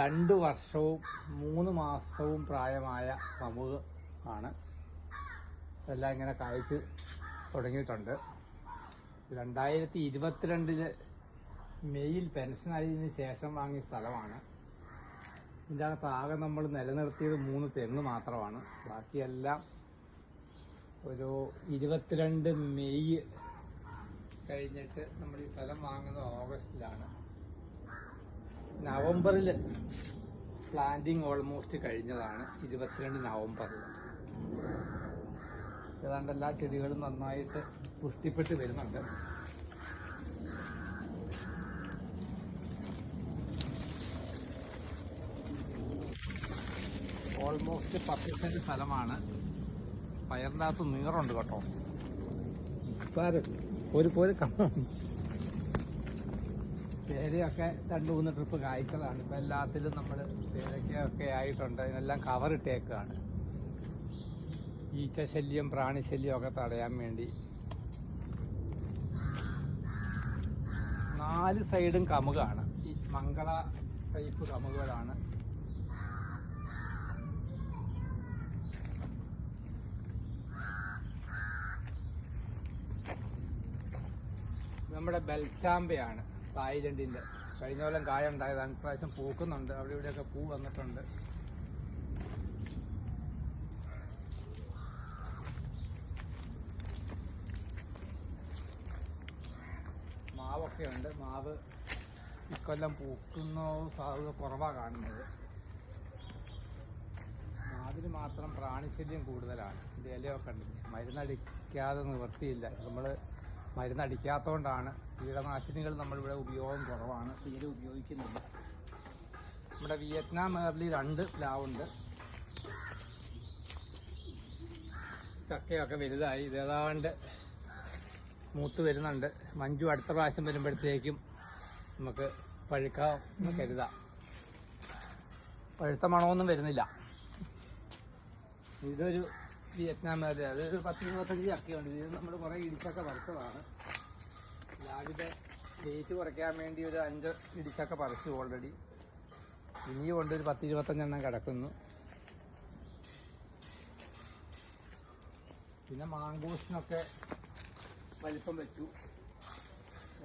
രണ്ട് വർഷവും മൂന്ന് മാസവും പ്രായമായ കമുക് ആണ്. എല്ലാം ഇങ്ങനെ കായ്ച്ച് തുടങ്ങിയിട്ടുണ്ട്. രണ്ടായിരത്തി ഇരുപത്തിരണ്ടിൽ മെയ്യിൽ പെൻഷനായതിനു ശേഷം വാങ്ങിയ സ്ഥലമാണ്. ഇതിന്റെ അകത്ത് ആകെ നമ്മൾ നിലനിർത്തിയത് മൂന്ന് തെങ്ങ് മാത്രമാണ്. ബാക്കിയെല്ലാം ഒരു ഇരുപത്തിരണ്ട് മെയ് കഴിഞ്ഞിട്ട് നമ്മൾ ഈ സ്ഥലം വാങ്ങുന്നത് ഓഗസ്റ്റിലാണ്. നവംബറിൽ പ്ലാന്റിങ് ഓൾമോസ്റ്റ് കഴിഞ്ഞതാണ്. ഇരുപത്തിരണ്ട് നവംബറിൽ ഏതാണ്ട് എല്ലാ ചെടികളും നന്നായിട്ട് പുഷ്ടിപ്പെട്ട് വരുന്നുണ്ട്. ഓൾമോസ്റ്റ് പത്ത് സെന്റ് സ്ഥലമാണ്. പയറിന്റെ അകത്ത് നീറുണ്ട് കേട്ടോ. സാറ് ഒരു പോലെ കാണും പേരയൊക്കെ രണ്ട് മൂന്ന് ട്രിപ്പ് കായ്ച്ചതാണ് ഇപ്പം എല്ലാത്തിലും നമ്മൾ പേരയ്ക്കൊക്കെ ആയിട്ടുണ്ട്. ഇതിനെല്ലാം കവർ ഇട്ടേക്കാണ്. ഈച്ചശല്യം പ്രാണിശല്യം ഒക്കെ തടയാൻ വേണ്ടി. നാല് സൈഡും കമുകാണ്. ഈ മംഗള ടൈപ്പ് കമുകുകളാണ്. നമ്മുടെ ബെൽച്ചാമ്പയാണ്. തായ്ലൻഡിന്റെ കഴിഞ്ഞ കൊല്ലം കായ ഉണ്ടായതാണ് ഇപ്രാവശ്യം പൂക്കുന്നുണ്ട്. അവിടെ ഇവിടെയൊക്കെ പൂ വന്നിട്ടുണ്ട്. മാവൊക്കെ ഉണ്ട്. മാവ് ഇക്കൊല്ലം പൂക്കുന്ന. സാധ്യത കുറവാണ് കാണുന്നത്. മാവിന് മാത്രം പ്രാണിശല്യം കൂടുതലാണ്. ഇത് ഇലയൊക്കെ ഉണ്ട്. മരുന്നടിക്കാതെ നിവൃത്തിയില്ല. നമ്മൾ മരുന്നടിക്കാത്തതുകൊണ്ടാണ് കീടനാശിനികൾ നമ്മളിവിടെ ഉപയോഗം കുറവാണ്. തീരെ ഉപയോഗിക്കുന്നില്ല. നമ്മുടെ വിയറ്റ്നാം ഏർലി രണ്ട് പ്ലാവുണ്ട്. ചക്കയൊക്കെ വലുതായി. ഇതേതാണ്ട് മൂത്ത് വരുന്നുണ്ട്. മഞ്ജു അടുത്ത പ്രാവശ്യം വരുമ്പോഴത്തേക്കും നമുക്ക് പഴുക്കാം കരുതാം. പഴുത്ത മണമൊന്നും വരുന്നില്ല. ഇതൊരു വിയറ്റ്നാം അത് ഒരു പത്ത് ഇരുപത്തഞ്ച് ചക്കയുണ്ട്. ഇത് നമ്മൾ കുറേ ഇടിച്ചൊക്കെ വറുത്തതാണ്. രാവിലെ വെയിറ്റ് കുറയ്ക്കാൻ വേണ്ടി ഒരു അഞ്ച് ഇടിച്ചൊക്കെ പറിച്ചു ഓൾറെഡി ഇനി കൊണ്ട് ഒരു പത്ത് ഇരുപത്തഞ്ചെണ്ണം കിടക്കുന്നു. പിന്നെ മാങ്കോസിനൊക്കെ വലിപ്പം വെച്ചു.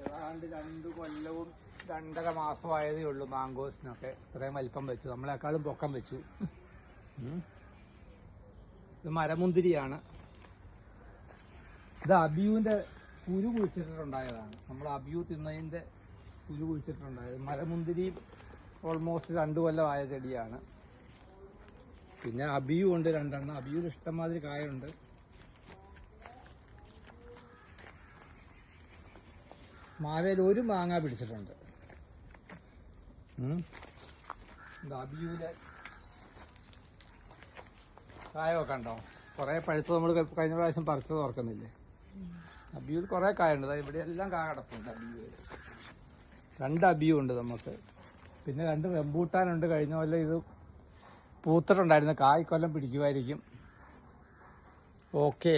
ഏതാണ്ട് രണ്ട് കൊല്ലവും രണ്ടര മാസമായതേ ഉള്ളൂ മാങ്കോസിനൊക്കെ. ഇത്രയും വലിപ്പം വെച്ചു. നമ്മളെക്കാളും പൊക്കം വെച്ചു. ഇത് മരമുന്തിരിയാണ്. ഇത് അബിയുവിന്റെ കുരു കുഴിച്ചിട്ടുണ്ടായതാണ് നമ്മൾ അബിയു തിന്നതിന്റെ കുരു കുഴിച്ചിട്ടുണ്ടായത്. മരമുന്തിരി ഓൾമോസ്റ്റ് രണ്ടു കൊല്ലമായ ചെടിയാണ്. പിന്നെ അബിയു ഉണ്ട് രണ്ടെണ്ണം. അബിയുൽ ഇഷ്ടംമാതിരി കായുണ്ട് മാവേൽ ഒരു മാങ്ങ പിടിച്ചിട്ടുണ്ട്. ഉം. കായൊക്കെ ഉണ്ടോ കുറെ പഴുത്ത് നമ്മൾ കഴിഞ്ഞ പ്രാവശ്യം പറിച്ചത് ഓർക്കുന്നില്ലേ? അബിയൂൽ കുറെ കായുണ്ട്. ഇവിടെ എല്ലാം കായ കിടപ്പുണ്ട് അബിയൂൽ രണ്ട് അബിയും ഉണ്ട് നമുക്ക് പിന്നെ രണ്ട് റെമ്പൂട്ടാനുണ്ട് കഴിഞ്ഞ കൊല്ലം ഇത് പൂത്തിട്ടുണ്ടായിരുന്നു. കായ് കൊല്ലം പിടിക്കുമായിരിക്കും ഓക്കേ.